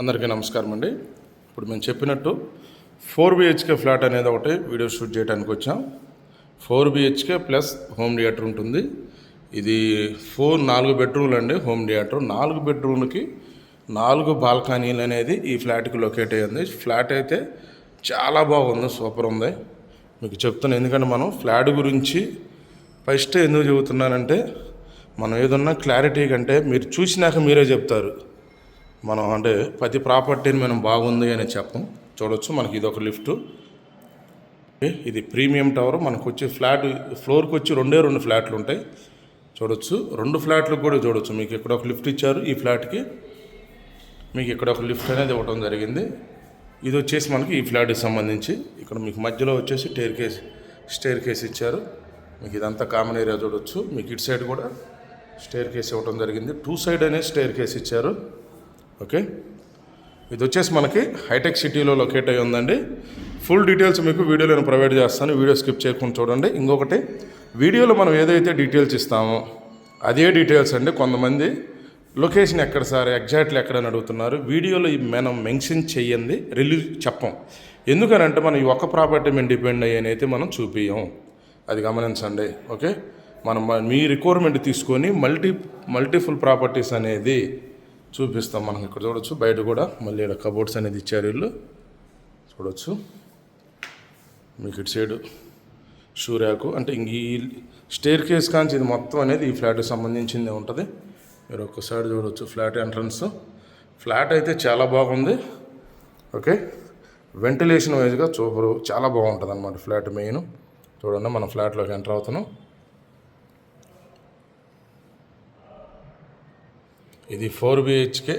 అందరికీ నమస్కారం అండి. ఇప్పుడు మేము చెప్పినట్టు ఫోర్ బిహెచ్కే ఫ్లాట్ అనేది ఒకటి వీడియో షూట్ చేయడానికి వచ్చాం. Four BHK plus home theatre ఉంటుంది. ఇది ఫోర్ నాలుగు బెడ్రూమ్లు అండి హోమ్ థియేటర్. నాలుగు బెడ్రూమ్లకి నాలుగు బాల్కనీలు అనేది ఈ ఫ్లాట్కి లొకేట్ అయ్యింది. ఫ్లాట్ అయితే చాలా బాగుంది సూపర్ ఉంది. మీకు చెప్తాను ఎందుకంటే మనం ఫ్లాట్ గురించి ఫస్ట్ ఎందుకు చెబుతున్నానంటే మనం ఏదన్నా క్లారిటీ కంటే మీరు చూసినాక మీరే చెప్తారు. మనం అంటే ప్రతి ప్రాపర్టీని మనం బాగుంది అని చెప్పం. చూడొచ్చు మనకి ఇది ఒక లిఫ్ట్ ఇది ప్రీమియం టవర్. మనకు వచ్చి ఫ్లాట్ ఫ్లోర్కి వచ్చి రెండే రెండు ఫ్లాట్లు ఉంటాయి చూడొచ్చు రెండు ఫ్లాట్లకు కూడా చూడొచ్చు. మీకు ఇక్కడ ఒక లిఫ్ట్ ఇచ్చారు ఈ ఫ్లాట్కి. మీకు ఇక్కడ ఒక లిఫ్ట్ అనేది ఇవ్వడం జరిగింది. ఇది వచ్చేసి మనకి ఈ ఫ్లాట్కి సంబంధించి. ఇక్కడ మీకు మధ్యలో వచ్చేసి టేర్ కేస్ స్టేర్ కేస్ ఇచ్చారు. మీకు ఇదంతా కామన్ ఏరియా చూడొచ్చు. మీకు ఇటు సైడ్ కూడా స్టేర్ కేస్ ఇవ్వడం జరిగింది. టూ సైడ్ అనేది స్టేర్ కేస్ ఇచ్చారు. ఓకే? ఇది వచ్చేసి మనకి హైటెక్ సిటీలో లొకేట్ అయి ఉందండి. ఫుల్ డీటెయిల్స్ మీకు వీడియోలో నేను ప్రొవైడ్ చేస్తాను. వీడియో స్కిప్ చేయకుండా చూడండి. ఇంకొకటి వీడియోలో మనం ఏదైతే డీటెయిల్స్ ఇస్తామో అదే డీటెయిల్స్ అండి. కొంతమంది లొకేషన్ ఎక్కడ సార్ ఎగ్జాక్ట్లీ ఎక్కడ అని అడుగుతున్నారు. వీడియోలో మనం మెన్షన్ చెయ్యండి రిలీజ్ చెప్పం. ఎందుకనంటే మనం ఈ ఒక్క ప్రాపర్టీ మేము డిపెండ్ అయ్యి అయితే మనం చూపించాం అది గమనించండి ఓకే? మనం మీ రిక్వైర్మెంట్ తీసుకొని మల్టీ మల్టీఫుల్ ప్రాపర్టీస్ అనేది చూపిస్తాం మనం ఇక్కడ చూడొచ్చు. బయట కూడా మళ్ళీ ఇక్కడ కబోర్డ్స్ అనేది ఇచ్చారు వీళ్ళు. చూడొచ్చు. మీకు ఇటు సైడు షూ ర్యాకు అంటే ఈ స్టేర్ కేస్ కాంచి ఇది మొత్తం అనేది ఈ ఫ్లాట్కి సంబంధించిందే ఉంటుంది. మీరు ఒక్కసారి చూడవచ్చు ఫ్లాట్ ఎంట్రన్స్ ఫ్లాట్ అయితే చాలా బాగుంది. ఓకే వెంటిలేషన్ వైజ్గా సూపర్ చాలా బాగుంటుంది అనమాట ఫ్లాట్ మెయిన్ చూడండి మనం ఫ్లాట్లోకి ఎంటర్ అవుతున్నాం. ఇది ఫోర్ బిహెచ్కే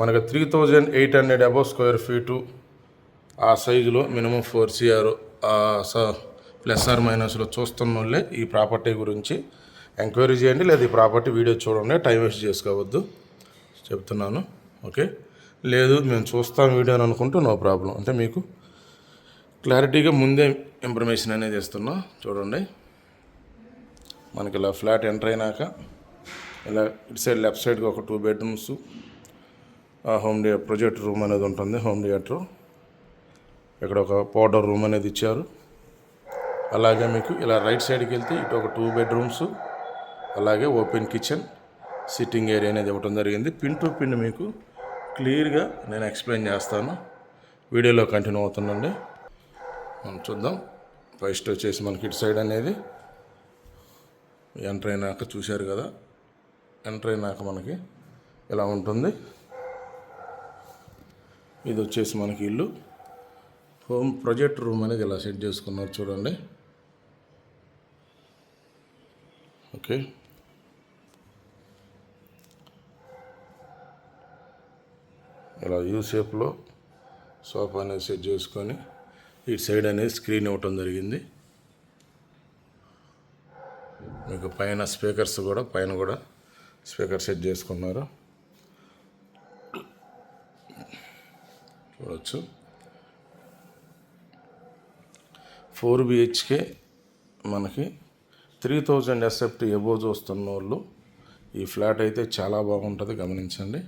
మనకు three thousand eight hundred above square feet ఆ సైజులో minimum four CR plus or మైనస్లో చూస్తున్న వాళ్ళే ఈ ప్రాపర్టీ గురించి ఎంక్వైరీ చేయండి లేదా ఈ ప్రాపర్టీ వీడియో చూడండి టైం వేస్ట్ చేసుకోవద్దు. చెప్తున్నాను ఓకే? లేదు మేము చూస్తాం వీడియో అని అనుకుంటే నో ప్రాబ్లం. అంటే మీకు క్లారిటీగా ముందే ఇన్ఫర్మేషన్ అనేది ఇస్తున్నా. చూడండి. మనకి ఇలా ఫ్లాట్ ఎంటర్ అయినాక ఇలా ఇటు సైడ్ లెఫ్ట్ సైడ్కి ఒక two bedrooms home theatre project room అనేది ఉంటుంది హోమ్ థియేటర్. ఇక్కడ ఒక పౌడర్ రూమ్ అనేది ఇచ్చారు. అలాగే మీకు ఇలా రైట్ సైడ్కి వెళ్తే ఇటు ఒక టూ బెడ్రూమ్స్ అలాగే ఓపెన్ కిచెన్ సిట్టింగ్ ఏరియా అనేది ఇవ్వడం జరిగింది. పిన్ టు పిన్ మీకు క్లియర్గా నేను ఎక్స్ప్లెయిన్ చేస్తాను. వీడియోలో కంటిన్యూ అవుతుందండి మనం చూద్దాం. ఫస్ట్ వచ్చేసి మనకి ఇటు సైడ్ అనేది ఎంటర్ అయినాక చూశారు కదా. ఎంటర్ అయినాక మనకి ఇలా ఉంటుంది. ఇది వచ్చేసి మనకి ఇల్లు. హోమ్ ప్రొజెక్ట్ రూమ్ అనేది ఇలా సెట్ చేసుకున్నారు చూడండి. ఓకే. ఇలా యూ షేప్లో సోఫా అనేది సెట్ చేసుకొని ఈ సైడ్ అనేది స్క్రీన్ ఇవ్వటం జరిగింది. మీకు పైన స్పీకర్స్ కూడా పైన కూడా స్పీకర్ సెట్ చేసుకున్నారు. చూడవచ్చు ఫోర్ బిహెచ్కే మనకి త్రీ థౌజండ్ ఎస్ఎఫ్టీ ఎబోజ్ వస్తున్న వాళ్ళు ఈ ఫ్లాట్ అయితే చాలా బాగుంటుంది గమనించండి.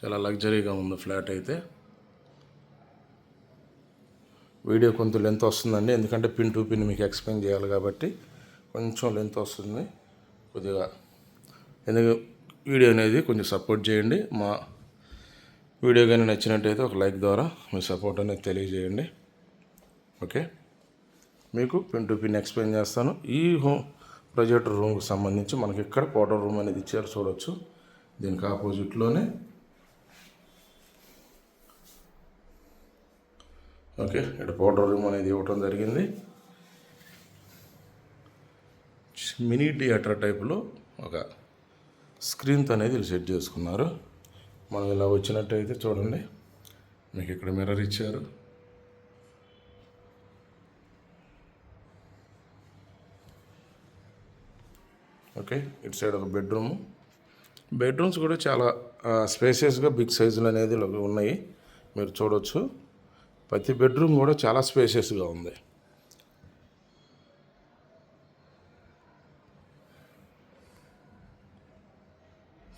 చాలా లగ్జరీగా ఉంది ఫ్లాట్ అయితే. వీడియో కొంత లెంత్ వస్తుందండి ఎందుకంటే పిన్ టు పిన్ మీకు ఎక్స్ప్లెయిన్ చేయాలి కాబట్టి కొంచెం లెంత్ వస్తుంది. కొద్దిగా ఎందుకు వీడియో అనేది కొంచెం సపోర్ట్ చేయండి. మా వీడియో కానీ నచ్చినట్టయితే ఒక లైక్ ద్వారా మీ సపోర్ట్ అనేది తెలియజేయండి. ఓకే? మీకు పిన్ టు పిన్ ఎక్స్ప్లెయిన్ చేస్తాను. ఈ హోమ్ ప్రొజెక్టర్ రూమ్కి సంబంధించి మనకి ఇక్కడ క్వార్టర్ రూమ్ అనేది ఇచ్చారు చూడవచ్చు దీనికి ఆపోజిట్లోనే. ఓకే? ఇక్కడ పౌడర్ రూమ్ అనేది ఇవ్వటం జరిగింది. మినీ థియేటర్ టైప్లో ఒక స్క్రీన్తో అనేది వీళ్ళు సెట్ చేసుకున్నారు. మనం ఇలా వచ్చినట్టయితే చూడండి. మీకు ఇక్కడ మిర్రర్ ఇచ్చారు. ఓకే ఇటు సైడ్ ఒక బెడ్రూమ్. బెడ్రూమ్స్ కూడా చాలా స్పేసియస్గా బిగ్ సైజులు అనేది ఉన్నాయి. మీరు చూడవచ్చు ప్రతి బెడ్రూమ్ కూడా చాలా స్పేసియస్గా ఉంది.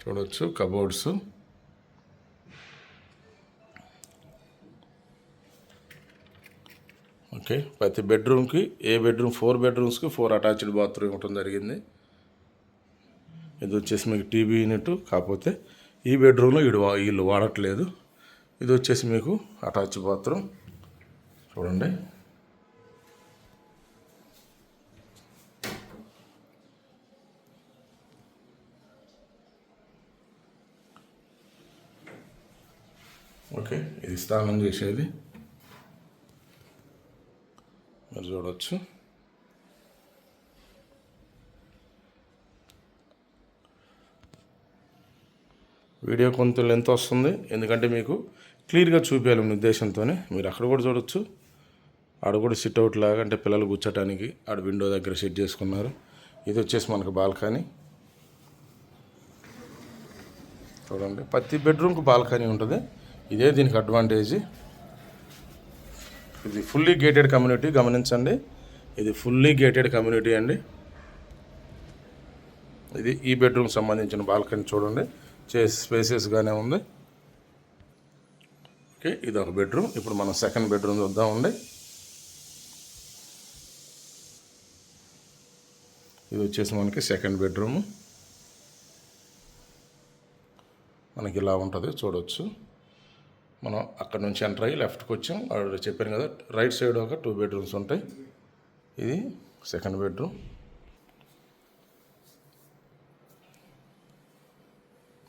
చూడవచ్చు కబోర్డ్స్ ఓకే ప్రతి బెడ్రూమ్కి ఏ బెడ్రూమ్ ఫోర్ బెడ్రూమ్స్కి ఫోర్ అటాచ్డ్ బాత్రూమ్ ఇవ్వటం జరిగింది. ఇది వచ్చేసి మీకు టీవీ యూనిట్ కాకపోతే ఈ బెడ్రూమ్లో ఇడు వీళ్ళు వాడట్లేదు. ఇది వచ్చేసి మీకు అటాచ్ బాత్రూమ్ చూడండి. ఓకే ఇది స్నానం చేసేది. మీరు చూడవచ్చు వీడియో కొంత లెంత్ వస్తుంది ఎందుకంటే మీకు క్లియర్గా చూపించాలనే ఉద్దేశంతోనే. మీరు అక్కడ కూడా చూడొచ్చు. ఆడ కూడా సిట్ అవుట్ లాగా అంటే పిల్లలు కూర్చోటానికి ఆడ విండో దగ్గర సెట్ చేసుకున్నారు. ఇది వచ్చేసి మనకు బాల్కనీ. చూడండి ప్రతి బెడ్రూమ్కి బాల్కనీ ఉంటుంది. ఇదే దీనికి అడ్వాంటేజ్ ఇది ఫుల్లీ గేటెడ్ కమ్యూనిటీ గమనించండి. ఇది ఫుల్లీ గేటెడ్ కమ్యూనిటీ అండి. ఇది ఈ బెడ్రూమ్ సంబంధించిన బాల్కనీ చూడండి. చే స్పేసెస్గానే ఉంది. ఓకే ఇది ఒక బెడ్రూమ్ ఇప్పుడు మనం సెకండ్ బెడ్రూమ్ చూద్దామండి ఇది వచ్చేసి మనకి సెకండ్ బెడ్రూమ్ మనకి ఇలా ఉంటుంది చూడవచ్చు మనం అక్కడ నుంచి ఎంటర్ అయ్యి లెఫ్ట్కి వచ్చాం. ఆల్రెడీ చెప్పాను కదా రైట్ సైడ్ ఒక టూ బెడ్రూమ్స్ ఉంటాయి. ఇది సెకండ్ బెడ్రూమ్.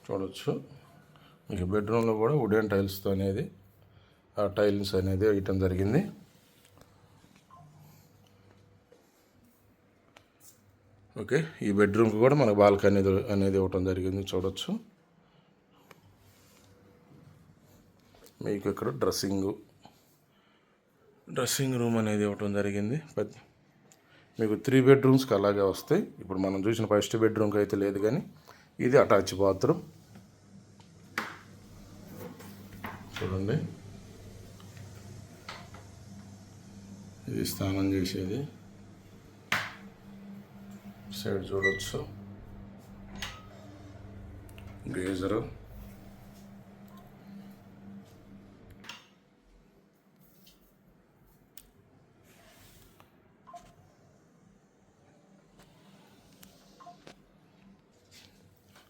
చూడవచ్చు మీకు బెడ్రూమ్లో కూడా వుడెన్ టైల్స్తో అనేది ఆ టైల్స్ అనేది వేయటం జరిగింది. ఓకే ఈ బెడ్రూమ్కి కూడా మనకు బాల్కనీ అనేది ఇవ్వటం జరిగింది. చూడవచ్చు మీకు ఇక్కడ డ్రెస్సింగ్. డ్రెస్సింగ్ రూమ్ అనేది ఇవ్వటం జరిగింది. మీకు త్రీ బెడ్రూమ్స్కి అలాగే వస్తాయి ఇప్పుడు మనం చూసిన ఫస్ట్ బెడ్రూమ్కి అయితే లేదు కానీ ఇది అటాచ్ బాత్రూమ్. చూడండి. ఇది స్నానం చేసేది. సైడ్ చూడవచ్చు గేజరు.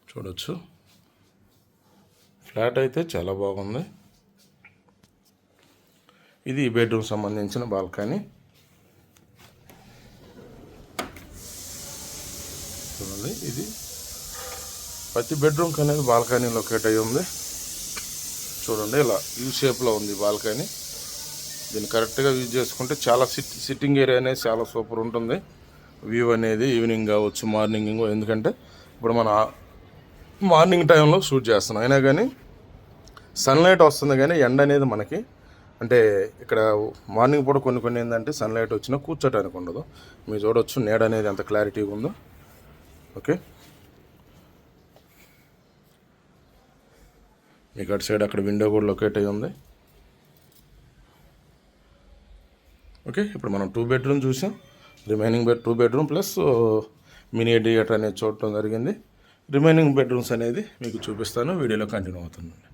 చూడొచ్చు. ఫ్లాట్ అయితే చాలా బాగుంది. ఇది ఈ బెడ్రూమ్ సంబంధించిన బాల్కనీ. చూడండి ఇది ప్రతి బెడ్రూమ్కి అనేది బాల్కనీ లొకేట్ అయి ఉంది. చూడండి ఇలా యూ షేప్లో ఉంది బాల్కనీ. దీన్ని కరెక్ట్గా యూజ్ చేసుకుంటే చాలా సిట్ సిట్టింగ్ ఏరియా అనేది చాలా సూపర్ ఉంటుంది. వ్యూ అనేది ఈవినింగ్ కావచ్చు మార్నింగ్ ఎందుకంటే ఇప్పుడు మన మార్నింగ్ టైంలో షూట్ చేస్తున్నాం. అయినా కానీ సన్లైట్ వస్తుంది కానీ ఎండ అనేది మనకి అంటే ఇక్కడ మార్నింగ్ పూట కొన్ని కొన్ని ఏంటంటే సన్లైట్ వచ్చినా కూర్చోటానికి ఉండదు. మీరు చూడవచ్చు నీడ అనేది ఎంత క్లారిటీగా ఉందో. ఓకే? మీకు అటు సైడ్ అక్కడ విండో కూడా లొకేట్ అయి ఉంది. ఓకే? ఇప్పుడు మనం టూ బెడ్రూమ్ చూసాం. Remaining bed two bedroom plus mini theatre అనేది చూడటం జరిగింది. రిమైనింగ్ బెడ్రూమ్స్ అనేది మీకు చూపిస్తాను. వీడియోలో కంటిన్యూ అవుతుందండి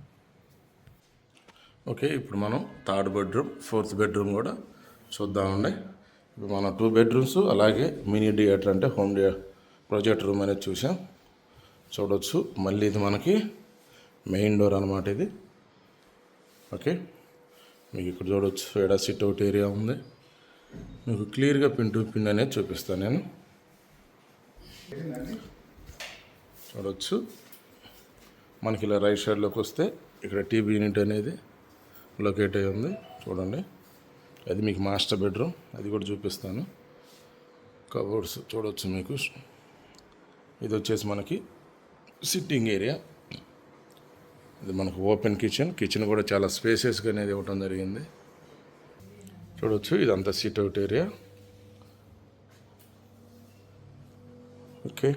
ఓకే ఇప్పుడు మనం థర్డ్ బెడ్రూమ్ ఫోర్త్ బెడ్రూమ్ కూడా చూద్దామండి ఇప్పుడు మనం టూ బెడ్రూమ్స్ అలాగే మినీ థియేటర్ అంటే హోమ్ థియే ప్రొజెక్ట్ రూమ్ అనేది చూసాం చూడవచ్చు మళ్ళీ ఇది మనకి మెయిన్ డోర్ అనమాట ఇది. ఓకే మీకు ఇక్కడ చూడవచ్చు ఎడా సిట్ అవుట్ ఏరియా ఉంది. మీకు క్లియర్గా పిన్ టు పిన్ అనేది చూపిస్తాను నేను. చూడవచ్చు మనకి ఇలా రైట్ సైడ్లోకి వస్తే ఇక్కడ టీవీ యూనిట్ అనేది లొకేట్ అయి ఉంది. చూడండి. అది మీకు మాస్టర్ బెడ్రూమ్ అది కూడా చూపిస్తాను. కబోర్డ్స్ చూడవచ్చు మీకు. ఇది వచ్చేసి మనకి సిట్టింగ్ ఏరియా ఇది మనకు ఓపెన్ కిచెన్ కిచెన్ కూడా చాలా స్పేసెస్గా అనేది ఇవ్వటం జరిగింది. చూడవచ్చు ఇదంతా సిట్ అవుట్ ఏరియా ఓకే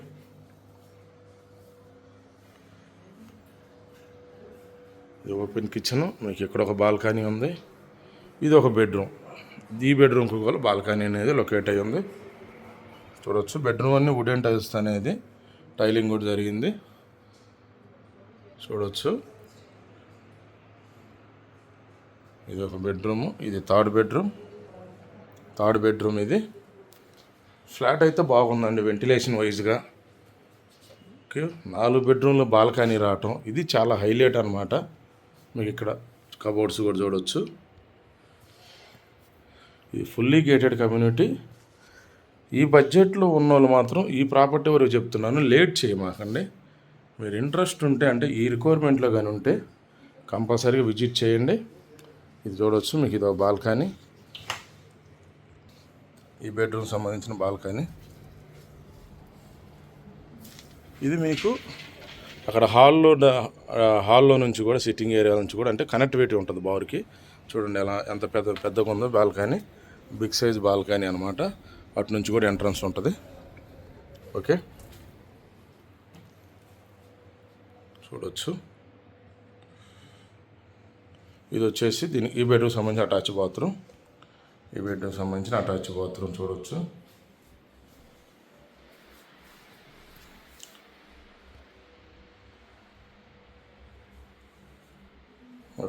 ఇది ఓపెన్ కిచెన్ మీకు ఇక్కడ ఒక బాల్కనీ ఉంది. ఇది ఒక బెడ్రూమ్. ఈ బెడ్రూమ్కి కూడా బాల్కనీ అనేది లొకేట్ అయ్యి ఉంది. చూడవచ్చు బెడ్రూమ్ అన్ని వుడెన్ టైల్స్ అనేది టైలింగ్ కూడా జరిగింది. చూడవచ్చు ఇది ఒక బెడ్రూమ్. ఇది థర్డ్ బెడ్రూమ్. థర్డ్ బెడ్రూమ్ ఇది. ఫ్లాట్ అయితే బాగుందండి వెంటిలేషన్ వైజ్గా ఓకే. నాలుగు బెడ్రూమ్లో బాల్కనీ రావటం. ఇది చాలా హైలైట్ అనమాట మీకు ఇక్కడ కబోర్డ్స్ కూడా చూడవచ్చు ఇది ఫుల్లీ గేటెడ్ కమ్యూనిటీ ఈ బడ్జెట్లో ఉన్న వాళ్ళు మాత్రం ఈ ప్రాపర్టీ వరకు చెప్తున్నాను లేట్ చేయమాకండి. మీరు ఇంట్రెస్ట్ ఉంటే అంటే ఈ రిక్వైర్మెంట్లో కానీ ఉంటే కంపల్సరీగా విజిట్ చేయండి. ఇది చూడవచ్చు మీకు ఇది ఒక బాల్కనీ ఈ బెడ్రూమ్ సంబంధించిన బాల్కనీ ఇది మీకు అక్కడ హాల్లో హాల్లో నుంచి కూడా సిట్టింగ్ ఏరియా నుంచి కూడా అంటే కనెక్టివిటీ ఉంటుంది బావర్కి. చూడండి ఎలా ఎంత పెద్ద పెద్దగా ఉందో బాల్కనీ బిగ్ సైజ్ బాల్కనీ అనమాట అటు నుంచి కూడా ఎంట్రన్స్ ఉంటుంది. ఓకే? చూడొచ్చు. ఇది వచ్చేసి దీని ఈ బెడ్రూమ్ సంబంధించిన అటాచ్ బాత్రూమ్. ఈ బెడ్రూమ్ సంబంధించిన అటాచ్ బాత్రూమ్ చూడొచ్చు.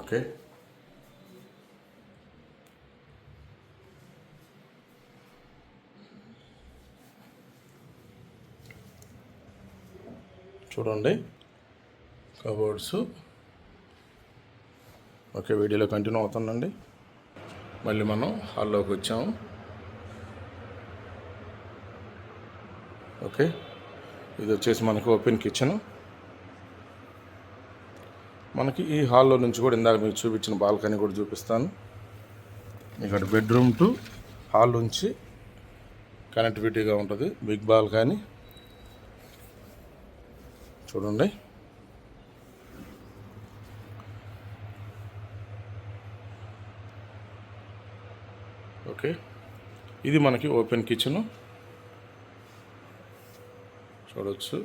ఓకే. చూడండి. కబోర్డ్స్. ఓకే వీడియోలో కంటిన్యూ అవుతుందండి మళ్ళీ మనం హాల్లోకి వచ్చాము ఓకే. ఇది వచ్చేసి మనకు ఓపెన్ కిచెన్. మనకి ఈ హాల్లో నుంచి కూడా ఇందాక మీకు చూపించిన బాల్కనీ కూడా చూపిస్తాను. ఇక్కడ బెడ్రూమ్ టు హాల్ నుంచి కనెక్టివిటీగా ఉంటుంది. Big balcony. చూడండి. ఓకే. ఇది మనకి ఓపెన్ కిచెన్. చూడవచ్చు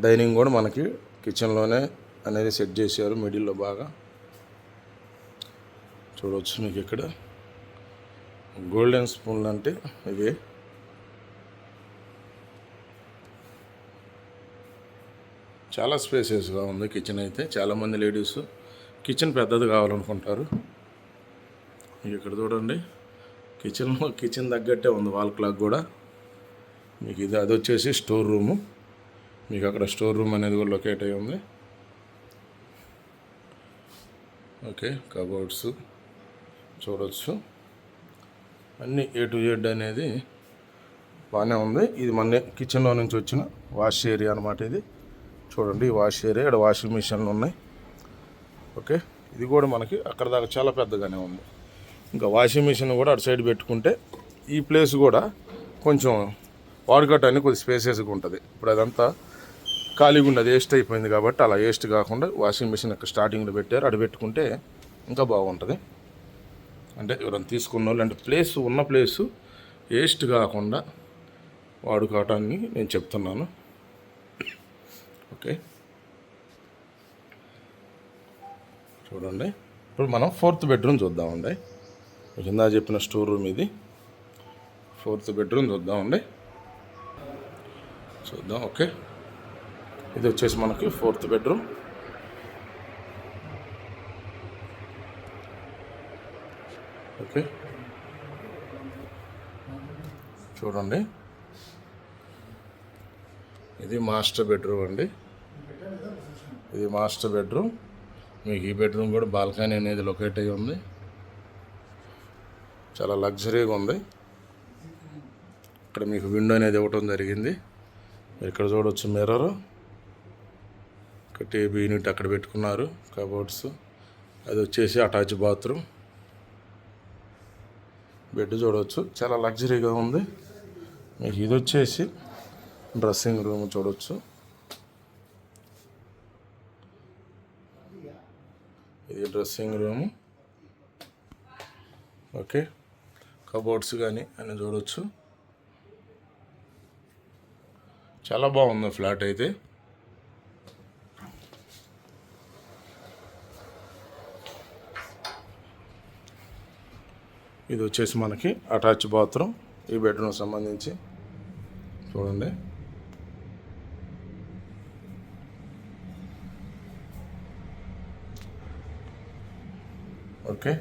డైనింగ్ కూడా మనకి కిచెన్లోనే అనేది సెట్ చేశారు మిడిల్లో బాగా. చూడవచ్చు మీకు ఇక్కడ. గోల్డెన్ స్పూన్లు అంటే ఇవి. చాలా స్పేసెస్గా ఉంది కిచెన్ అయితే. చాలామంది లేడీస్ కిచెన్ పెద్దది కావాలనుకుంటారు. మీకు ఇక్కడ చూడండి. కిచెన్లో కిచెన్ తగ్గట్టే ఉంది వాల్ క్లాక్ కూడా. మీకు ఇది అది వచ్చేసి స్టోర్ రూము. మీకు అక్కడ స్టోర్ రూమ్ అనేది కూడా లొకేట్ అయి ఉంది. ఓకే కబోర్డ్స్ చూడవచ్చు అన్నీ ఏ టు జెడ్ అనేది బాగానే ఉంది. ఇది మన కిచెన్లో నుంచి వచ్చిన వాష్ ఏరియా అనమాట ఇది. చూడండి ఈ వాష్ ఏరియా ఇక్కడ వాషింగ్ మిషన్లు ఉన్నాయి. ఓకే ఇది కూడా మనకి అక్కడ దాకా చాలా పెద్దగానే ఉంది. ఇంకా వాషింగ్ మిషన్ కూడా అటు సైడ్ పెట్టుకుంటే ఈ ప్లేస్ కూడా కొంచెం వాడుకోవటానికి కొద్ది స్పేసెస్గా ఉంటుంది. ఇప్పుడు అదంతా ఖాళీగా ఉన్నది వేస్ట్ అయిపోయింది కాబట్టి అలా వేస్ట్ కాకుండా వాషింగ్ మిషన్ యొక్క స్టార్టింగ్లో పెట్టారు. అటు పెట్టుకుంటే ఇంకా బాగుంటుంది. అంటే ఎవరైనా తీసుకున్న వాళ్ళు అంటే ప్లేస్ ఉన్న ప్లేసు వేస్ట్ కాకుండా వాడుకోవటాన్ని నేను చెప్తున్నాను. ఓకే చూడండి. ఇప్పుడు మనం ఫోర్త్ బెడ్రూమ్ చూద్దామండి. కింద చెప్పిన స్టోర్ రూమ్ ఇది. ఫోర్త్ బెడ్రూమ్ చూద్దామండి. చూద్దాం ఓకే ఇది వచ్చేసి మనకి ఫోర్త్ బెడ్రూమ్. ఓకే. చూడండి. ఇది మాస్టర్ బెడ్రూమ్ అండి. ఇది మాస్టర్ బెడ్రూమ్. మీకు ఈ బెడ్రూమ్ కూడా బాల్కనీ అనేది లొకేట్ అయ్యి ఉంది. చాలా లగ్జరీగా ఉంది. ఇక్కడ మీకు విండో అనేది ఇవ్వటం జరిగింది. మీరు ఇక్కడ చూడవచ్చు మిర్రర్. ఒక టీవీ యూనిట్ అక్కడ పెట్టుకున్నారు కబోర్డ్స్. అది వచ్చేసి అటాచ్ బాత్రూమ్. బెడ్ చూడవచ్చు చాలా లగ్జరీగా ఉంది. మీకు ఇది వచ్చేసి డ్రెస్సింగ్ రూమ్ చూడవచ్చు ఇది డ్రెస్సింగ్ రూమ్. ఓకే. కబోర్డ్స్ కానీ అని చూడవచ్చు చాలా బాగుంది ఫ్లాట్ అయితే. ఇది వచ్చేసి మనకి అటాచ్ బాత్రూమ్ ఈ బెడ్రూమ్ సంబంధించి. చూడండి. ఓకే.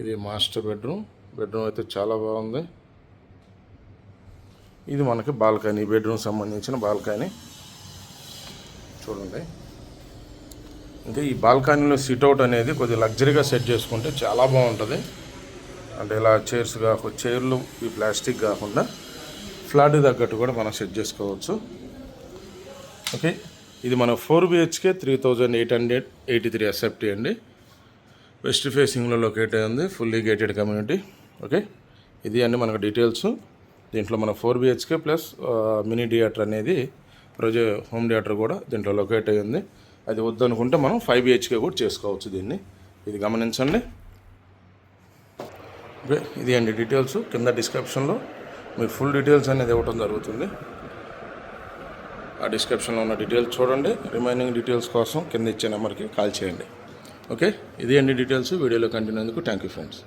ఇది మాస్టర్ బెడ్రూమ్. బెడ్రూమ్ అయితే చాలా బాగుంది. ఇది మనకి బాల్కనీ బెడ్రూమ్ సంబంధించిన బాల్కనీ. చూడండి. ఇంకా ఈ బాల్కనీలో సిట్అవుట్ అనేది కొద్దిగా లగ్జరీగా సెట్ చేసుకుంటే చాలా బాగుంటుంది. అంటే ఇలా చైర్స్ కాకుండా చైర్లు ఈ ప్లాస్టిక్ కాకుండా ఫ్లాట్ తగ్గట్టు కూడా మనం సెట్ చేసుకోవచ్చు. ఓకే ఇది మన four BHK three thousand eight hundred eighty three SFT అండి. వెస్ట్ ఫేసింగ్లో లొకేట్ అయి ఉంది ఫుల్లీ గేటెడ్ కమ్యూనిటీ ఓకే ఇది అండి మనకు డీటెయిల్స్ దీంట్లో మన four BHK plus mini theatre అనేది ప్రొజె హోమ్ థియేటర్ కూడా దీంట్లో లొకేట్ అయ్యింది ఉంది. అది వద్దనుకుంటే మనం ఫైవ్ బిహెచ్కే కూడా చేసుకోవచ్చు దీన్ని. ఇది గమనించండి. ఓకే ఇది అండి డీటెయిల్స్? కింద డిస్క్రిప్షన్లో మీకు ఫుల్ డీటెయిల్స్ అనేది ఇవ్వటం జరుగుతుంది. ఆ డిస్క్రిప్షన్లో ఉన్న డీటెయిల్స్ చూడండి. రిమైనింగ్ డీటెయిల్స్ కోసం కింద ఇచ్చే నెంబర్కి కాల్ చేయండి. ఓకే? ఇది అండి డీటెయిల్స్? వీడియోలో కంటిన్యూ అందుకు థ్యాంక్ యూ ఫ్రెండ్స్.